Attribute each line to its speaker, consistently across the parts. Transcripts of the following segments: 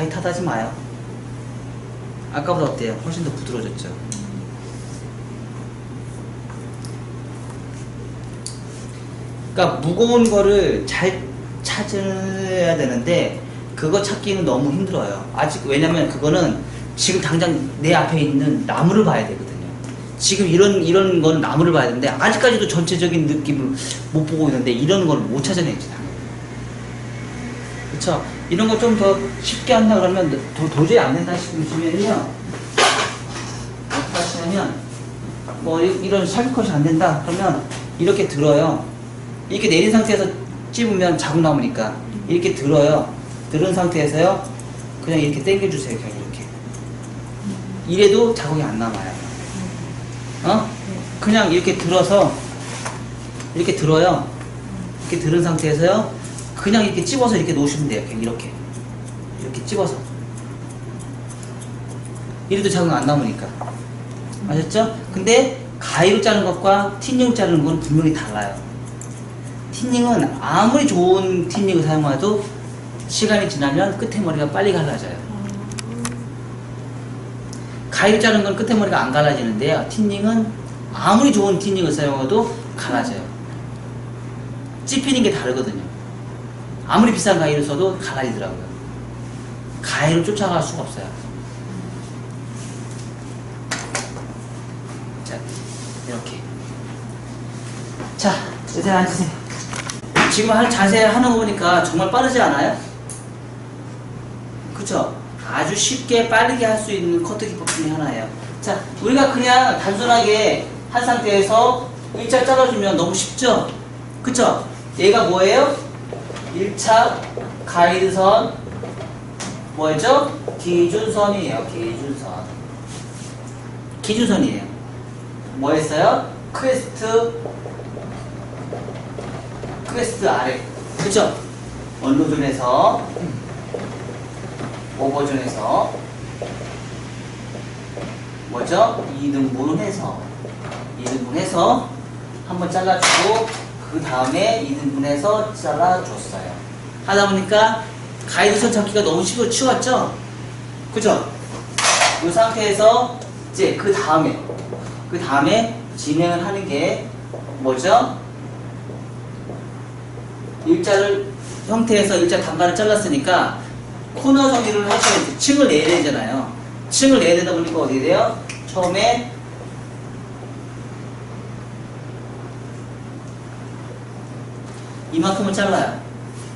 Speaker 1: 타이트하지 마요. 아까보다 어때요? 훨씬 더 부드러워졌죠. 그러니까 무거운 거를 잘 찾아야 되는데 그거 찾기는 너무 힘들어요. 아직 왜냐면 그거는 지금 당장 내 앞에 있는 나무를 봐야 되거든요. 지금 이런 이런 건 나무를 봐야 되는데 아직까지도 전체적인 느낌을 못 보고 있는데 이런 걸 못 찾아내지. 그쵸? 이런 거 좀 더 쉽게 한다 그러면 도, 도저히 안 된다 싶으시면요. 하시냐면, 뭐, 이- 이런 샤크컷이 안 된다 그러면 이렇게 들어요. 이렇게 내린 상태에서 찝으면 자국 남으니까 이렇게 들어요. 들은 상태에서요. 그냥 이렇게 당겨주세요. 그냥 이렇게. 이래도 자국이 안 남아요. 어? 그냥 이렇게 들어서 이렇게 들어요. 이렇게 들은 상태에서요. 그냥 이렇게 찝어서 이렇게 놓으시면 돼요. 그냥 이렇게. 이렇게 찝어서. 이래도 자국 안 남으니까. 아셨죠? 근데 가위로 자르는 것과 틴닝 자르는 건 분명히 달라요. 틴닝은 아무리 좋은 틴닝을 사용해도 시간이 지나면 끝에 머리가 빨리 갈라져요. 가위로 자르는 건 끝에 머리가 안 갈라지는데요. 틴닝은 아무리 좋은 틴닝을 사용해도 갈라져요. 찝히는 게 다르거든요. 아무리 비싼 가위를 써도 갈라지더라고요. 가위로 쫓아갈 수가 없어요. 자, 이렇게. 자, 이제 앉으세요. 지금 할 자세 하는 거 보니까 정말 빠르지 않아요? 그쵸? 아주 쉽게 빠르게 할 수 있는 커트 기법 중에 하나예요. 자, 우리가 그냥 단순하게 한 상태에서 일자 잘라주면 너무 쉽죠? 그쵸? 얘가 뭐예요? 1차 가이드선 뭐였죠? 기준선이에요. 기준선. 기준선이에요. 뭐였어요? 크레스트 크레스트 아래. 그쵸? 언로존에서 오버존에서 뭐죠? 2등분 해서 2등분 해서 한번 잘라주고 그 다음에 2등분 해서 잘라줬어요. 하다 보니까 가이드선 찾기가 너무 쉬워, 쉬웠죠? 그죠? 이 상태에서 이제 그 다음에 그 다음에 진행을 하는 게 뭐죠? 일자를 형태에서 일자 단간을 잘랐으니까 코너 정리를 돼. 층을 내야 되잖아요. 층을 내야 되다 보니까 어떻게 돼요? 처음에 이만큼을 잘라요.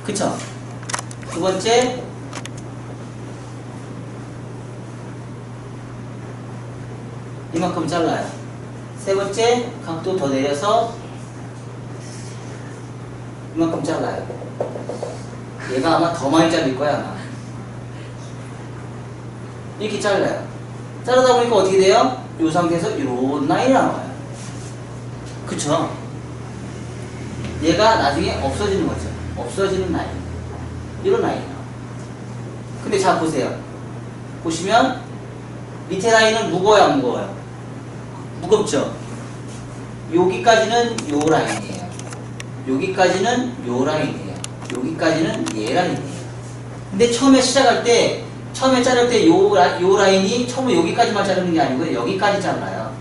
Speaker 1: 그쵸? 두 번째 이만큼 잘라요. 세 번째 각도 더 내려서 이만큼 잘라요. 얘가 아마 더 많이 잘릴 거야 아마. 이렇게 잘라요. 자르다 보니까 어떻게 돼요? 이 상태에서 이런 라인이 나와요. 그쵸? 얘가 나중에 없어지는 거죠. 없어지는 라인. 이런 나와요. 근데 자 보세요. 보시면 밑에 라인은 무거워요, 안 무거워요? 무겁죠? 여기까지는 요 라인이에요. 여기까지는 요 라인이에요. 여기까지는 얘 라인이에요. 근데 처음에 시작할 때 처음에 자를 때요 요 라인이 처음에 여기까지만 자르는 게 아니고 여기까지 잘라요.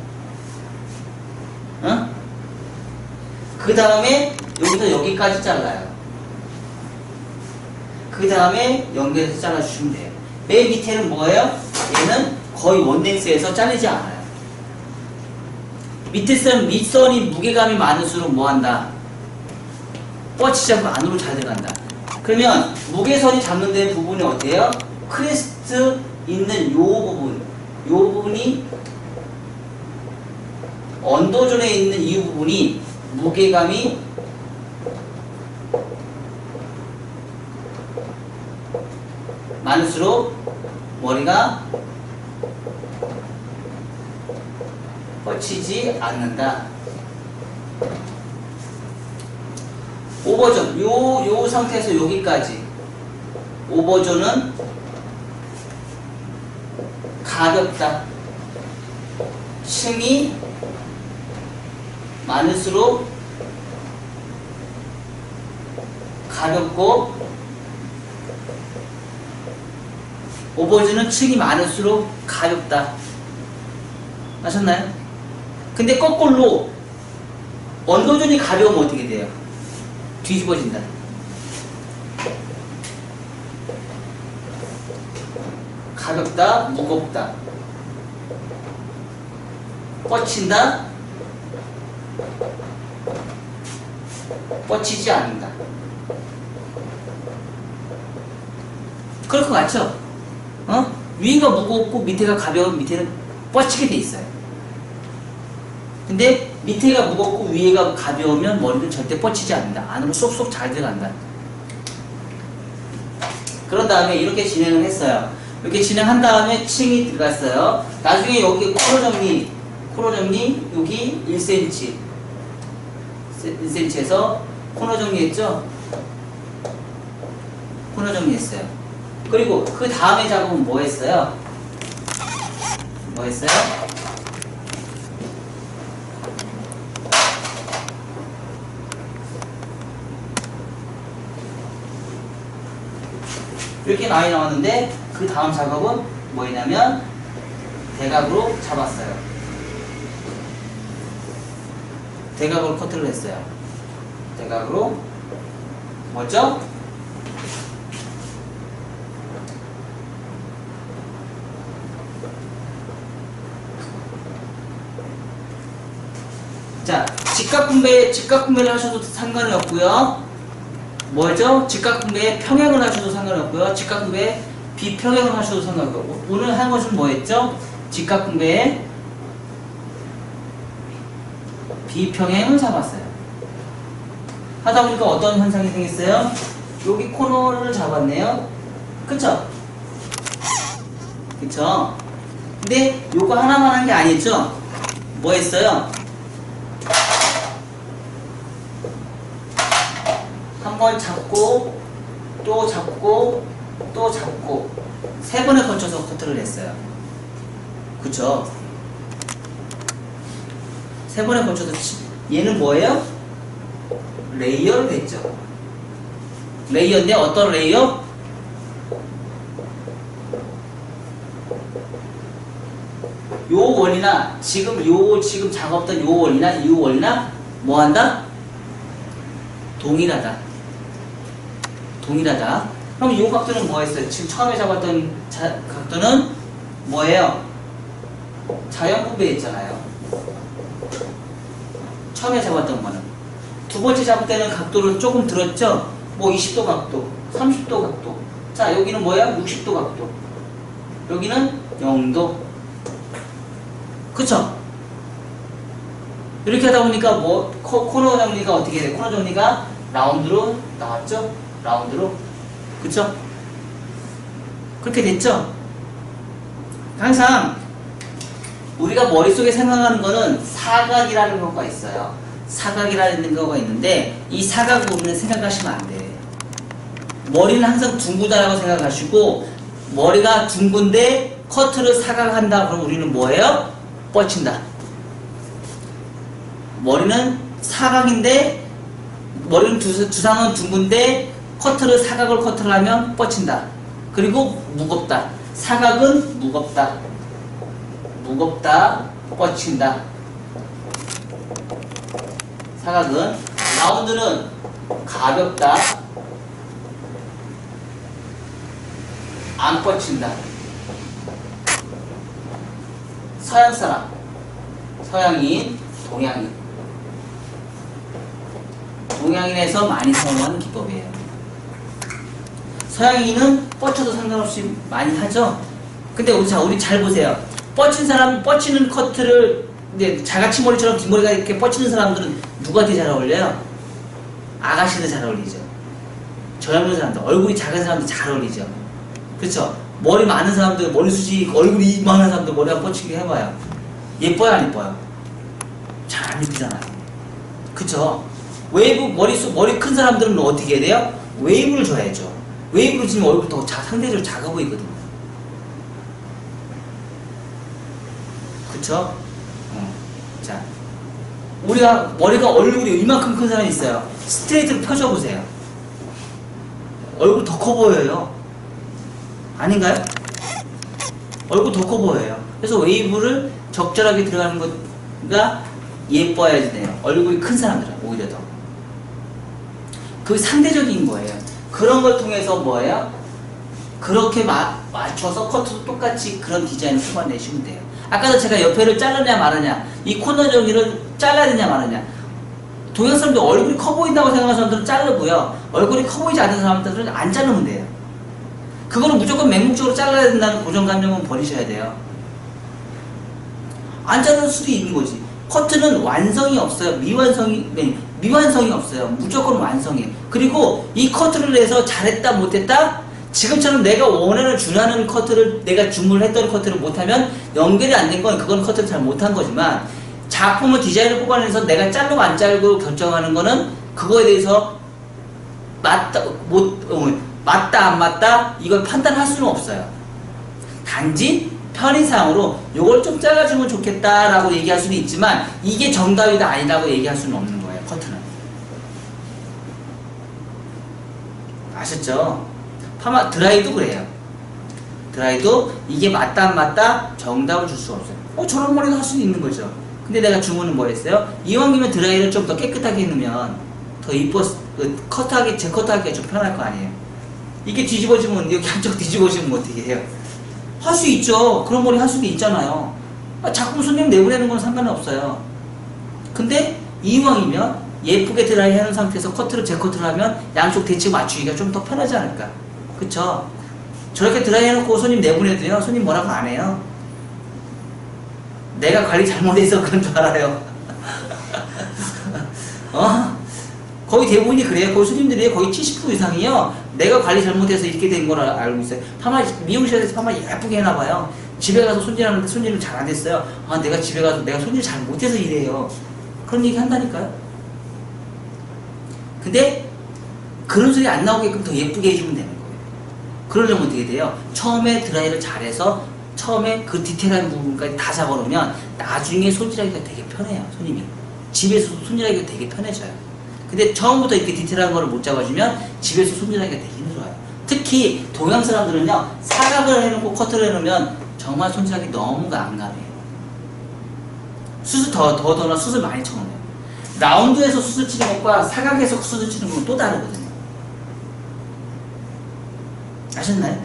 Speaker 1: 응? 그 다음에 여기서 여기까지 잘라요. 그 다음에 연결해서 잘라주시면 돼요. 맨 밑에는 뭐예요? 얘는 거의 원랭스에서 잘리지 않아요. 밑에 선, 밑선이 무게감이 많을수록 뭐 한다? 뻗치지 않고 안으로 잘 들어간다. 그러면 무게선이 잡는 데 부분이 어때요? 크레스트 있는 요 부분, 요 부분이 언더존에 있는 이 부분이 무게감이 많을수록 머리가 뻗치지 않는다. 오버존, 요, 요 상태에서 여기까지. 오버존은 가볍다. 층이 많을수록 가볍고 오버즈는 층이 많을수록 가볍다. 아셨나요? 근데 거꾸로 언더존이 가벼우면 어떻게 돼요? 뒤집어진다. 가볍다, 무겁다. 뻗친다, 뻗치지 않는다. 그럴 것 같죠? 어? 위가 무겁고 밑에가 가벼운 밑에는 뻗치게 돼 있어요. 근데 밑에가 무겁고 위에가 가벼우면 머리는 절대 뻗치지 않는다. 안으로 쏙쏙 잘 들어간다. 그런 다음에 이렇게 진행을 했어요. 이렇게 진행한 다음에 층이 들어갔어요. 나중에 여기 코로 정리, 코로 정리 여기 1cm, 1cm에서 코너 정리했죠? 코너 정리했어요. 그리고 그 다음에 작업은 뭐 했어요? 뭐 했어요? 이렇게 많이 나왔는데 그 다음 작업은 뭐였냐면 대각으로 잡았어요. 대각으로 커트를 했어요. 대각으로 뭐죠? 자, 직각 분배, 직각 분배를 하셔도 상관이 없고요. 뭐죠? 직각 분배에 평행을 하셔도 상관이 없고요. 직각 분배에 비평행을 하셔도 상관이 없고 오늘 한 것은 뭐였죠? 직각 분배에 비평행을 잡았어요. 하다 보니까 어떤 현상이 생겼어요? 여기 코너를 잡았네요. 그쵸? 그쵸? 근데 요거 하나만 한 게 아니죠? 뭐 했어요? 번 잡고 또 잡고 또 잡고 세 번에 걸쳐서 커트를 했어요. 그쵸? 세 번에 걸쳐서 치- 얘는 뭐예요? 레이어를 했죠. 레이어인데 어떤 레이어? 요 원이나 지금 요 지금 작업된 요 원이나 이 원이나 뭐 한다? 동일하다. 동일하다. 그럼 이 각도는 뭐였어요? 지금 처음에 잡았던 자- 각도는 뭐예요? 자연 분배했잖아요. 처음에 잡았던 거는. 두 번째 잡을 때는 각도를 조금 들었죠? 뭐 20도 각도, 30도 각도. 자, 여기는 뭐야? 60도 각도. 여기는 0도. 그쵸? 이렇게 하다 보니까 뭐 코, 코너 정리가 어떻게 돼? 코너 정리가 라운드로 나왔죠? 라운드로 그쵸? 그렇게 됐죠? 항상 우리가 머릿속에 생각하는 거는 사각이라는 거가 있어요 사각이라는 거가 있는데 이 사각을 우리는 생각하시면 안 돼요 머리는 항상 둥글다라고 생각하시고 머리가 둥근데 커트를 사각한다 그럼 우리는 뭐예요? 뻗친다 머리는 사각인데 머리는 두, 두상은 둥근데 커트를 사각을 커트를 하면 뻗친다. 그리고 무겁다. 사각은 무겁다. 무겁다. 뻗친다. 사각은 라운드는 가볍다. 안 뻗친다. 서양 사람, 서양인, 동양인. 동양인에서 많이 사용하는 기법이에요. 서양인은 뻗쳐도 상관없이 많이 하죠. 근데 우리 자 우리 잘 보세요. 뻗친 사람 뻗치는 커트를 근데 자가치 머리처럼 뒷머리가 이렇게 뻗치는 사람들은 누구한테 잘 어울려요? 아가씨들 잘 어울리죠. 저염는 사람들, 얼굴이 작은 사람들 잘 어울리죠. 그렇죠? 머리 많은 사람들, 머리숱이 얼굴이 이만한 사람들 머리가 뻗치게 해봐요. 예뻐요, 안 예뻐요? 잘 안 예쁘잖아요. 그쵸? 웨이브 머리숱 머리 큰 사람들은 어떻게 해야 돼요? 웨이브를 줘야죠. 웨이브를 주면 얼굴 더 자, 상대적으로 작아 보이거든요. 그쵸? 어. 자, 우리가 머리가 얼굴이 이만큼 큰 사람이 있어요. 스트레이트로 펴줘 보세요. 얼굴 더 커 보여요. 아닌가요? 얼굴 더 커 보여요. 그래서 웨이브를 적절하게 들어가는 것가 예뻐야지 돼요. 얼굴이 큰 사람들은 오히려 더. 그 상대적인 거예요. 그런 걸 통해서 뭐예요? 그렇게 마, 맞춰서 커트도 똑같이 그런 디자인을 뽑아내시면 돼요. 아까도 제가 옆에를 자르냐 마느냐, 이 코너 저기를 잘라야 되냐 마느냐. 동양 사람들 얼굴이 커 보인다고 생각하는 사람들은 자르고요. 얼굴이 커 보이지 않는 사람들은 안 자르면 돼요. 그거는 무조건 맹목적으로 잘라야 된다는 고정관념은 버리셔야 돼요. 안 자를 수도 있는 거지. 커트는 완성이 없어요. 미완성이, 네, 미완성이 없어요. 무조건 완성이에요. 그리고 이 커트를 해서 잘했다, 못했다? 지금처럼 내가 원하는 준하는 커트를, 내가 주문을 했던 커트를 못하면 연결이 안 된 건 그건 커트를 잘 못한 거지만 작품을 디자인을 뽑아내서 내가 자르고 안 자르고 결정하는 거는 그거에 대해서 맞다, 못, 어, 맞다, 안 맞다? 이걸 판단할 수는 없어요. 단지 편의상으로 요걸 좀 잘라주면 좋겠다라고 얘기할 수는 있지만 이게 정답이다 아니라고 얘기할 수는 없는 거예요 커트는 아셨죠? 파마 드라이도 그래요 드라이도 이게 맞다 안 맞다 정답을 줄수 없어요 어 저런 머리도 할 수는 있는 거죠 근데 내가 주문은 뭐 했어요? 이왕 이면 드라이를 좀 더 깨끗하게 해놓으면 더 이뻐 그 커트하기 제 커트하기가 좀 편할 거 아니에요 이게 뒤집어지면 여기 한쪽 뒤집어지면 어떻게 해요? 할 수 있죠. 그런 머리 할 수도 있잖아요. 아, 작품 손님 내보내는 건 상관이 없어요. 근데 이왕이면 예쁘게 드라이 하는 상태에서 커트를 제 커트를 하면 양쪽 대칭 맞추기가 좀 더 편하지 않을까. 그쵸? 저렇게 드라이 해놓고 손님 내보내도요. 손님 뭐라고 안 해요. 내가 관리 잘못해서 그런 줄 알아요. 어? 거의 대부분이 그래요. 거의 손님들이 거의 70% 이상이요. 내가 관리 잘못해서 이렇게 된 걸 알고 있어요. 파마, 미용실에서 파마 예쁘게 해놔봐요. 집에 가서 손질하는데 손질을 잘안 됐어요. 아, 내가 집에 가서 내가 손질 잘 못해서 이래요. 그런 얘기 한다니까요. 근데 그런 소리 안 나오게끔 더 예쁘게 해주면 되는 거예요. 그러려면 어떻게 돼요? 처음에 드라이를 잘해서 처음에 그 디테일한 부분까지 다 잡아놓으면 나중에 손질하기가 되게 편해요. 손님이. 집에서도 손질하기가 되게 편해져요. 근데 처음부터 이렇게 디테일한 거를 못 잡아주면 집에서 손질하기가 되게 힘들어요. 특히 동양 사람들은요, 사각을 해놓고 커트를 해놓으면 정말 손질하기 너무 난감해요. 수술 더, 더, 더나 수술 많이 쳐놓아요. 라운드에서 수술 치는 것과 사각에서 수술 치는 건 또 다르거든요. 아셨나요?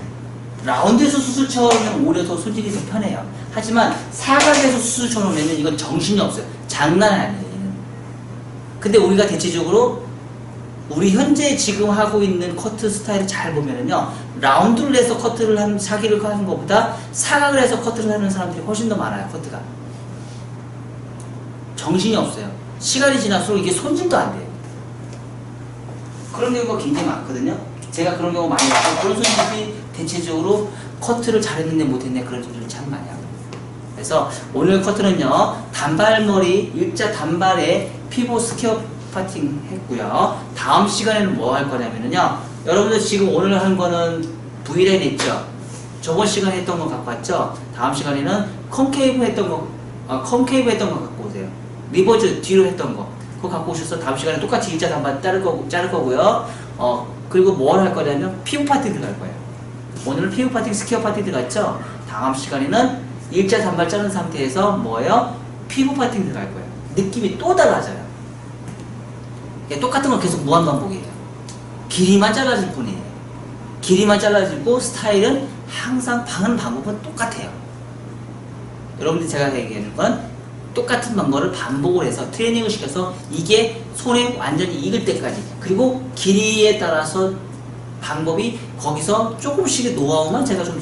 Speaker 1: 라운드에서 수술 쳐놓으면 오히려 더 손질이 더 편해요. 하지만 사각에서 수술 쳐놓으면 이건 정신이 없어요. 장난 아니에요. 근데 우리가 대체적으로 우리 현재 지금 하고 있는 커트 스타일을 잘 보면은요 라운드를 해서 커트를 하는 사기를 하는 것보다 사각을 해서 커트를 하는 사람들이 훨씬 더 많아요 커트가. 정신이 없어요. 시간이 지날수록 이게 손질도 안 돼요. 그런 경우가 굉장히 많거든요. 제가 그런 경우 많이 봤고 그런 손님들이 대체적으로 커트를 잘했는데 못했네 그런 소리를 참 많이 하고 그래서 오늘 커트는요 단발머리 일자 단발에 피부 스퀘어 파팅 했고요. 다음 시간에는 뭐 할 거냐면요. 여러분들 지금 오늘 한 거는 V라인 했죠. 저번 시간에 했던 거 갖고 왔죠. 다음 시간에는 컨케이브 했던 거, 어, 컨케이브 했던 거 갖고 오세요. 리버즈 뒤로 했던 거. 그거 갖고 오셔서 다음 시간에 똑같이 일자 단발 자를, 거, 자를 거고요. 어, 그리고 뭘 할 거냐면 피부 파팅 들어갈 거예요. 오늘은 피부 파팅, 스퀘어 파팅 들어갔죠. 다음 시간에는 일자 단발 자른 상태에서 뭐예요? 피부 파팅 들어갈 거예요. 느낌이 또 달라져요. 똑같은 건 계속 무한 반복이에요. 길이만 잘라질 뿐이에요. 길이만 잘라지고 스타일은 항상 방은 방법은 똑같아요. 여러분들이 제가 얘기하는 건 똑같은 방법을 반복을 해서 트레이닝을 시켜서 이게 손에 완전히 익을 때까지 그리고 길이에 따라서 방법이 거기서 조금씩의 노하우만 제가 좀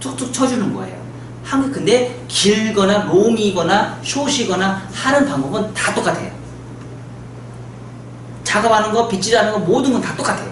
Speaker 1: 툭툭 쳐주는 거예요. 한 근데 길거나 롱이거나 숏이거나 하는 방법은 다 똑같아요. 작업하는 거, 빗질하는 거 모든 건 다 똑같아요.